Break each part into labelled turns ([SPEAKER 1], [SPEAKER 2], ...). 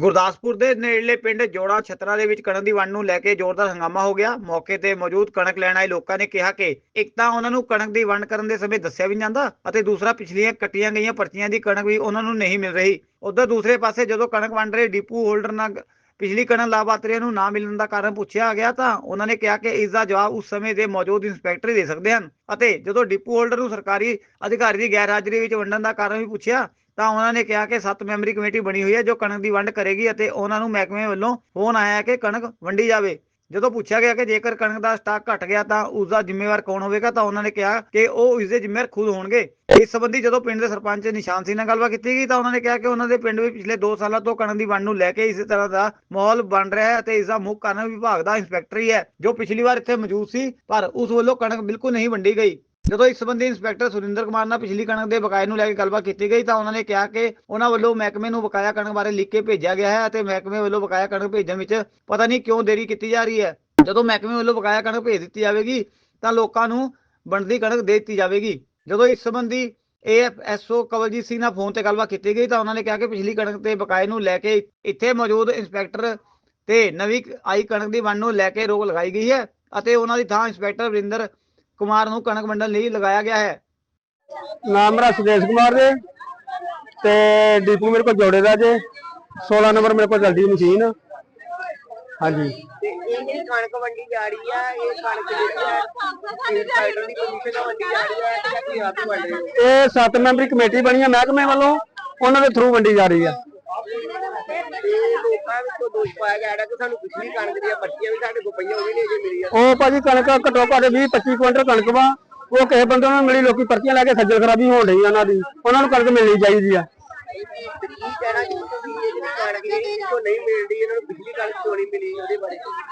[SPEAKER 1] ਗੁਰਦਾਸਪੁਰ ਦੇ ਨੇੜਲੇ ਪਿੰਡ ਜੋੜਾ ਛਤਰਾ ਦੇ ਵਿੱਚ ਕਣਕ ਦੀ ਵੰਡ ਨੂੰ ਲੈ ਕੇ ਜ਼ੋਰਦਾਰ ਹੰਗਾਮਾ ਹੋ ਗਿਆ। ਮੌਕੇ ਤੇ ਮੌਜੂਦ ਕਣਕ ਲੈਣ ਆਏ ਲੋਕਾਂ ਨੇ ਕਿਹਾ ਕਿ ਇੱਕ ਤਾਂ ਉਹਨਾਂ ਨੂੰ ਕਣਕ ਦੀ ਵੰਡ ਕਰਨ ਦੇ ਸਮੇਂ ਦੱਸਿਆ ਵੀ ਨਹੀਂ ਜਾਂਦਾ ਅਤੇ ਦੂਸਰਾ ਪਿਛਲੀਆਂ ਕੱਟੀਆਂ ਗਈਆਂ ਪਰਚੀਆਂ ਦੀ ਕਣਕ ਵੀ ਉਹਨਾਂ ਨੂੰ ਨਹੀਂ ਮਿਲ ਰਹੀ। ਉਧਰ ਦੂਸਰੇ ਪਾਸੇ ਜਦੋਂ ਕਣਕ ਵੰਡ ਰਹੇ ਡਿਪੂ ਹੋਲਡਰ ਨਾਲ ਪਿਛਲੀ ਕਣਕ ਲਾਭਪਾਤਰੀਆਂ ਨੂੰ ਨਾ ਮਿਲਣ ਦਾ ਕਾਰਨ ਪੁੱਛਿਆ ਗਿਆ ਤਾਂ ਉਹਨਾਂ ਨੇ ਕਿਹਾ ਕਿ ਇਸ ਦਾ ਜਵਾਬ ਉਸ ਸਮੇਂ ਦੇ ਮੌਜੂਦ ਇੰਸਪੈਕਟਰ ਦੇ ਸਕਦੇ ਹਨ ਅਤੇ ਜਦੋਂ ਡਿਪੂ ਹੋਲਡਰ ਨੂੰ ਸਰਕਾਰੀ ਅਧਿਕਾਰੀ ਦੀ ਗੈਰ ਹਾਜ਼ਰੀ ਵਿੱਚ ਵੰਡਣ ਦਾ ਕਾਰਨ ਵੀ ਪੁੱਛਿਆ ਤਾਂ ਉਹਨਾਂ ਨੇ ਕਿਹਾ ਕਿ 7 ਮੈਂਬਰੀ ਕਮੇਟੀ ਬਣੀ ਹੋਈ ਹੈ ਜੋ ਕਣਕ ਦੀ ਵੰਡ ਕਰੇਗੀ ਅਤੇ ਉਹਨਾਂ ਨੂੰ ਮਹਿਕਮੇ ਵੱਲੋਂ ਫੋਨ ਆਇਆ ਕਿ ਕਣਕ ਵੰਡੀ ਜਾਵੇ। ਜਦੋਂ ਪੁੱਛਿਆ ਗਿਆ ਕਿ ਜੇਕਰ ਕਣਕ ਦਾ ਸਟਾਕ ਘਟ ਗਿਆ ਤਾਂ ਉਸ ਦਾ ਜ਼ਿੰਮੇਵਾਰ ਕੌਣ ਹੋਵੇਗਾ ਤਾਂ ਉਹਨਾਂ ਨੇ ਕਿਹਾ ਕਿ ਉਹ ਇਸ ਦੇ ਜ਼ਿੰਮੇਵਾਰ ਖੁਦ ਹੋਣਗੇ। ਇਸ ਸੰਬੰਧੀ ਜਦੋਂ ਪਿੰਡ ਦੇ ਸਰਪੰਚ ਨਿਸ਼ਾਨ ਸਿੰਘ ਨਾਲ ਗੱਲਬਾਤ ਕੀਤੀ ਗਈ ਤਾਂ ਉਹਨਾਂ ਨੇ ਕਿਹਾ ਕਿ ਉਹਨਾਂ ਦੇ ਪਿੰਡ ਵਿੱਚ ਪਿਛਲੇ 2 ਸਾਲਾਂ ਤੋਂ ਕਣਕ ਦੀ ਵੰਡ ਨੂੰ ਲੈ ਕੇ ਇਸੇ ਤਰ੍ਹਾਂ ਦਾ ਮਾਹੌਲ ਬਣ ਰਿਹਾ ਹੈ ਅਤੇ ਇਸ ਦਾ ਮੁੱਖ ਕਾਰਨ ਵਿਭਾਗ ਦਾ ਇੰਸਪੈਕਟਰ ਹੀ ਹੈ, ਜੋ ਪਿਛਲੀ ਵਾਰ ਇੱਥੇ ਮੌਜੂਦ ਸੀ, ਪਰ ਉਸ ਵੱਲੋਂ ਕਣਕ ਬਿਲਕੁਲ ਨਹੀਂ ਵੰਡੀ ਗਈ। ਜਦੋਂ ਇਸ ਸੰਬੰਧੀ ਇੰਸਪੈਕਟਰ ਸੁਰਿੰਦਰ ਕੁਮਾਰ ਨਾਲ ਪਿਛਲੀ ਕਣਕ ਦੇ ਬਕਾਏ ਨੂੰ ਲੈ ਕੇ ਗੱਲਬਾਤ ਕੀਤੀ ਗਈ ਤਾਂ ਉਹਨਾਂ ਨੇ ਕਿਹਾ ਕਿ ਉਹਨਾਂ ਵੱਲੋਂ ਮਹਿਕਮੇ ਨੂੰ ਬਕਾਇਆ ਕਣਕ ਬਾਰੇ ਲਿਖ ਕੇ ਭੇਜਿਆ ਗਿਆ ਹੈ ਅਤੇ ਮਹਿਕਮੇ ਵੱਲੋਂ ਬਕਾਇਆ ਕਣਕ ਭੇਜਣ ਵਿੱਚ ਪਤਾ ਨਹੀਂ ਕਿਉਂ ਦੇਰੀ ਕੀਤੀ ਜਾ ਰਹੀ ਹੈ। ਜਦੋਂ ਮਹਿਕਮੇ ਵੱਲੋਂ ਬਕਾਇਆ ਕਣਕ ਭੇਜ ਦਿੱਤੀ ਜਾਵੇਗੀ ਤਾਂ ਲੋਕਾਂ ਨੂੰ ਬਣਦੀ ਕਣਕ ਦੇ ਦਿੱਤੀ ਜਾਵੇਗੀ। ਜਦੋਂ ਇਸ ਸੰਬੰਧੀ ਏਐਫਐਸਓ ਕਵਲਜੀਤ ਸਿੰਘ ਨਾਲ ਫੋਨ ਤੇ ਗੱਲਬਾਤ ਕੀਤੀ ਗਈ ਤਾਂ ਉਹਨਾਂ ਨੇ ਕਿਹਾ ਕਿ ਪਿਛਲੀ ਕਣਕ ਤੇ ਬਕਾਏ ਨੂੰ ਲੈ ਕੇ ਇੱਥੇ ਮੌਜੂਦ ਇੰਸਪੈਕਟਰ ਤੇ ਨਵੀਂ ਆਈ ਕਣਕ ਦੀ ਵੰਡ ਨੂੰ ਲੈ ਕੇ ਰੋਕ ਲਗਾਈ ਗਈ ਹੈ ਅਤੇ ਉਹਨਾਂ ਦੀ ਥਾਂ ਇੰਸਪੈਕਟਰ ਵਰਿੰਦਰ ਕੁਮਾਰ ਨੂੰ ਕਣਕ ਵੰਡਣ ਲਈ ਲਗਾਇਆ ਗਿਆ ਹੈ।
[SPEAKER 2] ਨਾਮ ਮੇਰਾ ਸੁਦੇਸ਼ ਕੁਮਾਰ ਜੇ ਤੇ ਡੀਪੂ ਮੇਰੇ ਕੋਲ ਜੋੜੇ ਦਾ ਜੇ। 16 ਨੰਬਰ ਮੇਰੇ ਕੋਲ ਚੱਲਦੀ ਮਸ਼ੀਨ। ਹਾਂਜੀ।
[SPEAKER 3] ਤੇ ਇਹ ਜਿਹੜੀ ਕਣਕ ਵੰਡੀ ਜਾ ਰਹੀ ਆ ਇਹ ਕਣਕ ਜਿਹੜੀ ਆ ਇਹ ਸਾਈਡਰ ਦੀ ਪੋਜੀਸ਼ਨ ਨਾਲ ਵੰਡੀ ਜਾ ਰਹੀ ਆ ਤੇ ਕੀ ਆਪ ਵੰਡ ਰਹੇ ਹੋ
[SPEAKER 2] ਇਹ ਸੱਤ ਮੈਂਬਰੀ ਕਮੇਟੀ ਬਣੀ ਹੈ ਮਹਿਕਮੇ ਵੱਲੋਂ ਉਹਨਾਂ ਦੇ ਥਰੂ ਵੰਡੀ ਜਾ ਰਹੀ ਆ।
[SPEAKER 3] ਲੋਕਾਂ ਵਿੱਚੋਂ ਦੋਸ਼ ਪਾਇਆ ਜਾ ਰਿਹਾ ਕਿ ਸਾਨੂੰ ਪਿਛਲੀ ਕਣਕ ਦੀਆਂ ਪਰਚੀਆਂ ਵੀ ਸਾਡੇ ਕੋਲ ਪਈਆਂ ਉਹ ਵੀ ਨਹੀਂ ਜੇ ਮਿਲੀਆਂ।
[SPEAKER 2] ਉਹ ਭਾਜੀ ਕਣਕ ਘੱਟੋ ਘੱਟ 20 25 ਕੁਇੰਟਲ ਕਣਕ ਵਾ। ਉਹ ਕਿਸੇ ਬੰਦੇ ਨੂੰ ਮਿਲੀ ਲੋਕੀ ਪਰਚੀਆਂ ਲੈ ਕੇ ਖੱਜਲ ਖਰਾਬੀ ਹੋਣ ਰਹੀ ਉਹਨਾਂ ਦੀ। ਉਹਨਾਂ ਨੂੰ ਕਣਕ ਮਿਲਣੀ ਚਾਹੀਦੀ ਆ।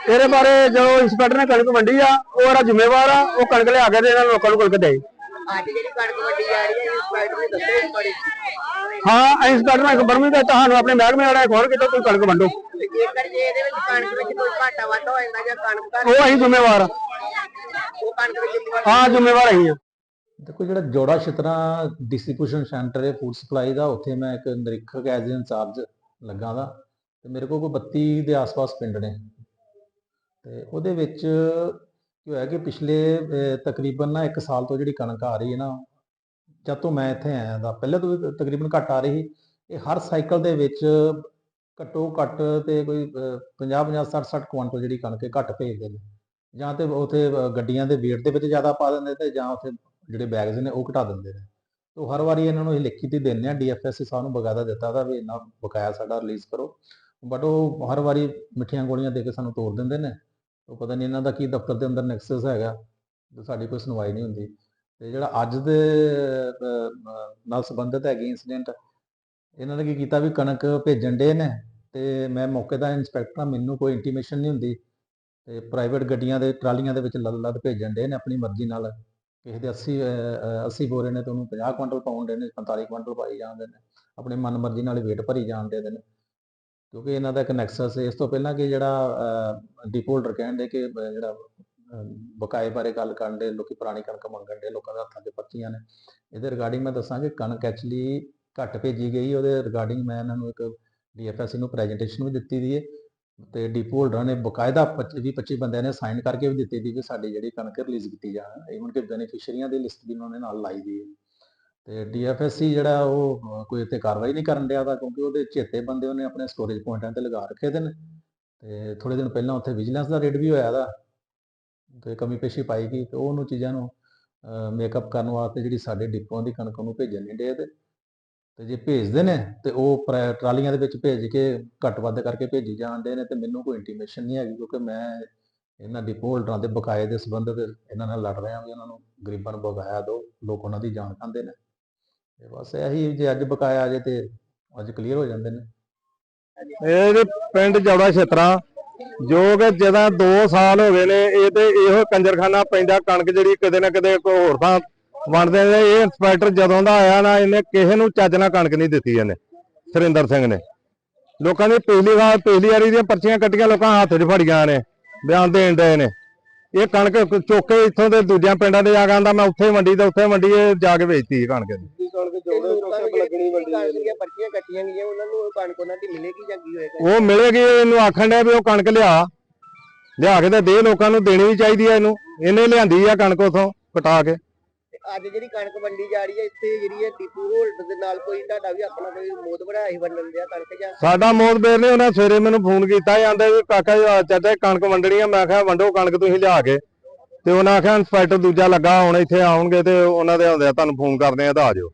[SPEAKER 2] ਇਹਦੇ ਬਾਰੇ ਜੋ ਇੰਸਪੈਕਟਰ ਨੇ ਕਣਕ ਵੰਡੀ ਆ ਉਹ ਉਹਦਾ ਜ਼ਿੰਮੇਵਾਰ ਆ ਉਹ ਕਣਕ ਲਿਆ ਕੇ ਦੇ ਇਹਨਾਂ ਲੋਕਾਂ ਨੂੰ ਕਣਕ ਦੇ
[SPEAKER 3] ਅੱਜ ਜਿਹੜੀ ਕਣਕ ਵੰਡੀ ਜਾ ਰਹੀ ਹੈ ਇਹ ਸਪਾਈਡਰ ਨੇ ਦੱਸਿਆ ਇਸ ਬਾਰੇ
[SPEAKER 2] ਹਾਂ ਇੰਸਪੈਕਟਰ ਨੇ ਖਬਰ ਵੀ ਦਿੱਤਾ ਸਾਨੂੰ ਆਪਣੇ ਮਹਿਕਮੇ ਵਾਲਾ ਖੋਲ ਕੇ ਤੇ ਤੁਸੀਂ ਕਣਕ ਵੰਡੋ।
[SPEAKER 3] ਤੇ ਜੇਕਰ ਜੇ ਇਹਦੇ ਵਿੱਚ ਕਣਕ ਵਿੱਚ ਕੋਈ ਘਾਟਾ ਵਾਧਾ ਹੋ ਜਾਂਦਾ ਜਾਂ ਕਣਕ ਘੱਟ
[SPEAKER 2] ਉਹ ਅਸੀਂ ਜ਼ਿੰਮੇਵਾਰ ਆ।
[SPEAKER 3] ਉਹ ਕਣਕ ਵਿੱਚ ਜ਼ਿੰਮੇਵਾਰ
[SPEAKER 2] ਹਾਂ ਜ਼ਿੰਮੇਵਾਰ ਅਸੀਂ ਆ।
[SPEAKER 4] ਦੇਖੋ ਜਿਹੜਾ ਜੋੜਾ ਛਤਰਾ ਡਿਸਟ੍ਰੀਬਿਊਸ਼ਨ ਸੈਂਟਰ ਹੈ ਫੂਡ ਸਪਲਾਈ ਦਾ ਉੱਥੇ ਮੈਂ ਇੱਕ ਨਿਰੀਖਕ ਐਜ਼ ਇੰਚਾਰਜ ਲੱਗਾ ਦਾ ਤੇ ਮੇਰੇ ਕੋਲ ਕੋਈ 32 ਦੇ ਆਸ-ਪਾਸ ਪਿੰਡ ਨੇ। ਤੇ ਉਹਦੇ ਵਿੱਚ ਕੀ ਹੋਇਆ ਕਿ ਪਿਛਲੇ ਤਕਰੀਬਨ ਨਾ 1 ਸਾਲ ਤੋਂ ਜਿਹੜੀ ਕਣਕ ਆ ਰਹੀ ਹੈ ਨਾ, ਜਦ ਤੋਂ ਮੈਂ ਇੱਥੇ ਆਇਆ ਦਾ, ਪਹਿਲੇ ਤੋਂ ਵੀ ਤਕਰੀਬਨ ਘੱਟ ਆ ਰਹੀ ਇਹ ਹਰ ਸਾਈਕਲ ਦੇ ਵਿੱਚ ਘੱਟੋ ਘੱਟ ਤੇ ਕੋਈ 50 50 60 60 ਕੁਇੰਟਲ ਜਿਹੜੀ ਕਣਕ ਹੈ, ਘੱਟ ਭੇਜਦੇ ਨੇ। ਜਾਂ ਤੇ ਉਥੇ ਗੱਡੀਆਂ ਦੇ weight ਦੇ ਵਿੱਚ ਜ਼ਿਆਦਾ ਪਾ ਦਿੰਦੇ ਤੇ ਜਾਂ ਉਥੇ ਜਿਹੜੇ ਬੈਗਸ ਨੇ ਉਹ ਘਟਾ ਦਿੰਦੇ ਨੇ। ਤੋ ਹਰ ਵਾਰੀ ਇਹਨਾਂ ਨੂੰ ਇਹ ਲਿਖੀ ਤੇ ਦਿੰਦੇ ਆ ਡੀਐਫਐਸਸੀ ਸਾਹਿਬ ਨੂੰ ਬਕਾਇਦਾ ਦਿੱਤਾ ਦਾ ਵੀ ਇੰਨਾ ਬਕਾਇਆ ਸਾਡਾ ਰਿਲੀਜ਼ ਕਰੋ। ਬਟ ਉਹ ਹਰ ਵਾਰੀ ਮਿੱਠੀਆਂ ਗੋਲੀਆਂ ਦੇ ਕੇ ਸਾਨੂੰ ਤੋੜ ਦਿੰਦੇ ਨੇ। ਉਹ ਪਤਾ ਨਹੀਂ ਇਹਨਾਂ ਦਾ ਕੀ ਦਫ਼ਤਰ ਦੇ ਅੰਦਰ ਨੈਕਸਸ ਹੈਗਾ ਤੇ ਸਾਡੀ ਕੋਈ ਸੁਣਵਾਈ ਨਹੀਂ ਹੁੰਦੀ। ਤੇ ਜਿਹੜਾ ਅੱਜ ਦੇ ਨਾਲ ਸੰਬੰਧਿਤ ਹੈਗੀ ਇਨਸੀਡੈਂਟ ਇਹਨਾਂ ਨੇ ਕੀ ਕੀਤਾ ਵੀ ਕਣਕ ਭੇਜਣ ਦੇ ਨੇ ਤੇ ਮੈਂ ਮੌਕੇ ਦਾ ਇੰਸਪੈਕਟਰ ਹਾਂ ਮੈਨੂੰ ਕੋਈ ਇੰਟੀਮੇਸ਼ਨ ਨਹੀਂ ਹੁੰਦੀ। ਤੇ ਪ੍ਰਾਈਵੇਟ ਗੱਡੀਆਂ ਦੇ ਟਰਾਲੀਆਂ ਦੇ ਵਿੱਚ ਲੱਦ ਲੱਦ ਭੇਜਣ ਦੇ ਨੇ ਆਪਣੀ ਮਰਜ਼ੀ ਨਾਲ। ਕਿਸੇ ਦੇ 80 ਅਹ, 80 ਬੋਰੇ ਨੇ ਤੇ ਉਹਨੂੰ 50 ਕੁਇੰਟਲ ਪਾਉਣ ਦੇ ਨੇ 45 ਕੁਇੰਟਲ ਪਾਈ ਜਾਂਦੇ ਨੇ। ਆਪਣੀ ਮਨ ਮਰਜ਼ੀ ਨਾਲ ਵੇਟ ਭਰੀ ਜਾਣ ਦੇ ਨੇ। ਕਿਉਂਕਿ ਇਹਨਾਂ ਦਾ ਇੱਕ ਨੈਕਸਸ ਇਸ ਤੋਂ ਪਹਿਲਾਂ ਕਿ ਜਿਹੜਾ ਡਿਪੋ ਡਿਪੋਲਡਰ ਕਹਿੰਦੇ ਕਿ ਜਿਹੜਾ ਬਕਾਏ ਬਾਰੇ ਗੱਲ ਕਰਨ ਦੇ, ਲੋਕੀ ਪੁਰਾਣੀ ਕਣਕ ਮੰਗਣ ਦੇ ਲੋਕਾਂ ਦੇ ਹੱਥਾਂ 'ਚ ਪਰਚੀਆਂ ਨੇ। ਇਹਦੇ ਰਿਗਾਰਡਿੰਗ ਮੈਂ ਦੱਸਾਂ ਕਿ ਕਣਕ ਐਕਚੁਅਲੀ ਘੱਟ ਭੇਜੀ ਗਈ। ਉਹਦੇ ਰਿਗਾਰਡਿੰਗ ਮੈਂ ਇਹਨਾਂ ਨੂੰ ਇੱਕ ਡੀਐਫਐਸਸੀ ਨੂੰ ਪ੍ਰੈਜੈਂਟੇਸ਼ਨ ਵੀ ਦਿੱਤੀ ਦੀ ਹੈ। ਤੇ ਡੀਪੂ ਹੋਲਡਰਾਂ ਨੇ ਬਕਾਇਦਾ 25 25 ਬੰਦਿਆਂ ਨੇ ਸਾਈਨ ਕਰਕੇ ਵੀ ਦਿੱਤੀ ਦੀ ਕਿ ਸਾਡੀ ਜਿਹੜੀ ਕਣਕ ਰਿਲੀਜ਼ ਕੀਤੀ ਜਾਣ। ਈਵਨ ਕਿ ਬੈਨੀਫੀਸ਼ੀਅਰੀਆਂ ਦੀ ਲਿਸਟ ਵੀ ਉਹਨਾਂ ਨੇ ਨਾਲ ਲਾਈ ਦੀ ਹੈ। ਤੇ ਡੀਐਫਐਸਸੀ ਜਿਹੜਾ ਉਹ ਕੋਈ ਇੱਥੇ ਕਾਰਵਾਈ ਨਹੀਂ ਕਰਨ ਡਿਆ ਦਾ ਕਿਉਂਕਿ ਉਹਦੇ ਚੇਤੇ ਬੰਦੇ ਉਹਨੇ ਆਪਣੇ ਸਟੋਰੇਜ ਪੁਆਇੰਟਾਂ ਤੇ ਲਗਾ ਰੱਖੇ ਦੇ ਨੇ। ਤੇ ਥੋੜੇ ਦਿਨ ਪਹਿਲਾਂ ਉੱਥੇ ਵਿਜੀਲੈਂਸ ਦਾ ਰੇਡ ਵੀ ਹੋਇਆ ਦਾ ਤੇ ਕਮੀ ਪੇਸ਼ੀ ਪਾਈ ਗਈ ਤੇ ਉਹਨੂੰ ਚੀਜ਼ਾਂ ਨੂੰ ਮੇਕਅਪ ਕਰਨ ਵਾਸਤੇ ਜਿਹੜੀ ਸਾਡੇ ਡਿਪੂਆਂ ਦੀ ਕਣਕ ਨੂੰ ਭੇਜਣ ਨਹੀਂ ਡੇ ਤੇ ਤੇ ਜੇ ਭੇਜਦੇ ਨੇ ਤੇ ਉਹ ਟਰਾਲੀਆਂ ਦੇ ਵਿੱਚ ਭੇਜ ਕੇ ਘੱਟ ਵੱਧ ਕਰਕੇ ਭੇਜੀ ਜਾਂਦੇ ਨੇ ਤੇ ਮੈਨੂੰ ਕੋਈ ਇੰਟੀਮੇਸ਼ਨ ਨਹੀਂ ਹੈਗੀ ਕਿਉਂਕਿ ਮੈਂ ਇਹਨਾਂ ਡਿਪੋ ਹੋਲਡਰਾਂ ਦੇ ਬਕਾਏ ਦੇ ਸੰਬੰਧ ਤੇ ਇਹਨਾਂ ਨਾਲ ਲੜ ਰਿਹਾ ਵੀ ਉਹਨਾਂ ਨੂੰ ਗਰੀਬਾਂ ਨੂੰ ਬਕਾਇਆ ਦਿਓ ਲੋਕ ਉਹਨਾਂ ਦੀ ਜਾਨ ਖਾਂਦੇ ਨੇ। ਤੇ ਬਸ ਇਹੀ ਜੇ ਅੱਜ ਬਕਾਇਆ ਆ ਜੇ ਤੇ ਅੱਜ ਕਲੀਅਰ ਹੋ ਜਾਂਦੇ ਨੇ।
[SPEAKER 2] ਇਹ ਜੀ ਪਿੰਡ ਜੌੜਾ ਛੇਤਰਾ, ਜੋ ਕਿ ਜਦੋਂ 2 ਸਾਲ ਹੋ ਗਏ ਨੇ, ਇਹ ਤੇ ਇਹੋ ਕੰਜਰਖਾਨਾ ਪੈਂਦਾ, ਕਣਕ ਜਿਹੜੀ ਕਿਤੇ ਨਾ ਕਿਤੇ ਕੋਈ ਹੋਰ ਥਾਂ ਵੰਡਦੇ ਨੇ। ਇਹ ਇੰਸਪੈਕਟਰ ਜਦੋਂ ਦਾ ਆਇਆ ਨਾ, ਇਹਨੇ ਕਿਸੇ ਨੂੰ ਚੱਜ ਨਾਲ ਕਣਕ ਨਹੀਂ ਦਿੱਤੀ ਇਹਨੇ, ਸੁਰਿੰਦਰ ਸਿੰਘ ਨੇ। ਲੋਕਾਂ ਦੀ ਪਿਛਲੀ ਵਾਰ ਪਿਛਲੀ ਵਾਰੀ ਦੀਆਂ ਪਰਚੀਆਂ ਕੱਟੀਆਂ, ਲੋਕਾਂ ਹੱਥ 'ਚ ਫੜੀਆਂ ਨੇ, ਬਿਆਨ ਦੇਣ ਦੇ ਨੇ। ਇਹ ਕਣਕ ਚੁੱਕ ਕੇ ਇੱਥੋਂ ਦੇ ਦੂਜਿਆਂ ਪਿੰਡਾਂ ਦੇ ਜਾ ਕੇ ਆਂਦਾ ਮੈਂ ਉੱਥੇ ਮੰਡੀ ਤੇ ਉੱਥੇ ਮੰਡੀ ਇਹ ਜਾ ਕੇ ਵੇਚਤੀ ਇਹ ਕਣਕ
[SPEAKER 3] ਕੀ
[SPEAKER 2] ਕਣਕ
[SPEAKER 3] ਪਰਚੀਆਂ ਕੱਟੀਆਂ ਗਈਆਂ ਉਹਨਾਂ ਨੂੰ ਉਹ ਕਣਕ ਉਹਨਾਂ ਦੀ ਮਿਲੇਗੀ ਜਾਂ ਕੀ ਹੋਏਗਾ?
[SPEAKER 2] ਉਹ ਮਿਲੇਗੀ ਇਹਨੂੰ ਆਖਣ ਡਿਆ ਵੀ ਉਹ ਕਣਕ ਲਿਆ। ਲਿਆ ਕੇ ਤੇ ਦੇ ਲੋਕਾਂ ਨੂੰ ਦੇਣੀ ਵੀ ਚਾਹੀਦੀ ਆ ਇਹਨੂੰ। ਇਹਨੇ ਲਿਆਂਦੀ ਆ ਕਣਕ ਉਥੋਂ ਕਟਾ ਕੇ।
[SPEAKER 3] ਅੱਜ ਜਿਹੜੀ ਕਣਕ ਵੰਡੀ ਜਾ ਰਹੀ ਹੈ, ਇੱਥੇ ਜਿਹੜੀ ਹੈ ਡਿਪੂ ਹੋਲਡਰ ਦੇ ਨਾਲ ਕੋਈ ਤੁਹਾਡਾ ਵੀ ਆਪਣਾ ਕੋਈ ਮੋਦ ਬਣਾਇਆ ਸੀ ਵੰਡਣ ਦਿਆ ਕਣਕ ਜਾਂ?
[SPEAKER 2] ਸਾਡਾ ਮੋਦਬੇਰ ਨੇ ਉਹਨਾਂ ਸਵੇਰੇ ਮੈਨੂੰ ਫੋਨ ਕੀਤਾ ਜਾਂਦੇ ਵੀ ਕਾਕਾ ਜੀ ਆਹ ਚਾਚਾ ਜੀ, ਕਣਕ ਵੰਡਣੀ ਆ। ਮੈਂ ਕਿਹਾ, ਵੰਡੋ ਕਣਕ ਤੁਸੀਂ ਲਿਆ ਕੇ। ਤੇ ਉਹਨਾਂ ਆਖਿਆ, ਇੰਸਪੈਕਟਰ ਦੂਜਾ ਲੱਗਾ, ਹੁਣ ਇੱਥੇ ਆਉਣਗੇ ਤੇ ਉਹਨਾਂ ਦੇ ਆਉਂਦੇ ਆ ਤੁਹਾਨੂੰ ਫੋਨ ਕਰਦੇ ਆ, ਤਾਂ ਆ ਜਾਓ।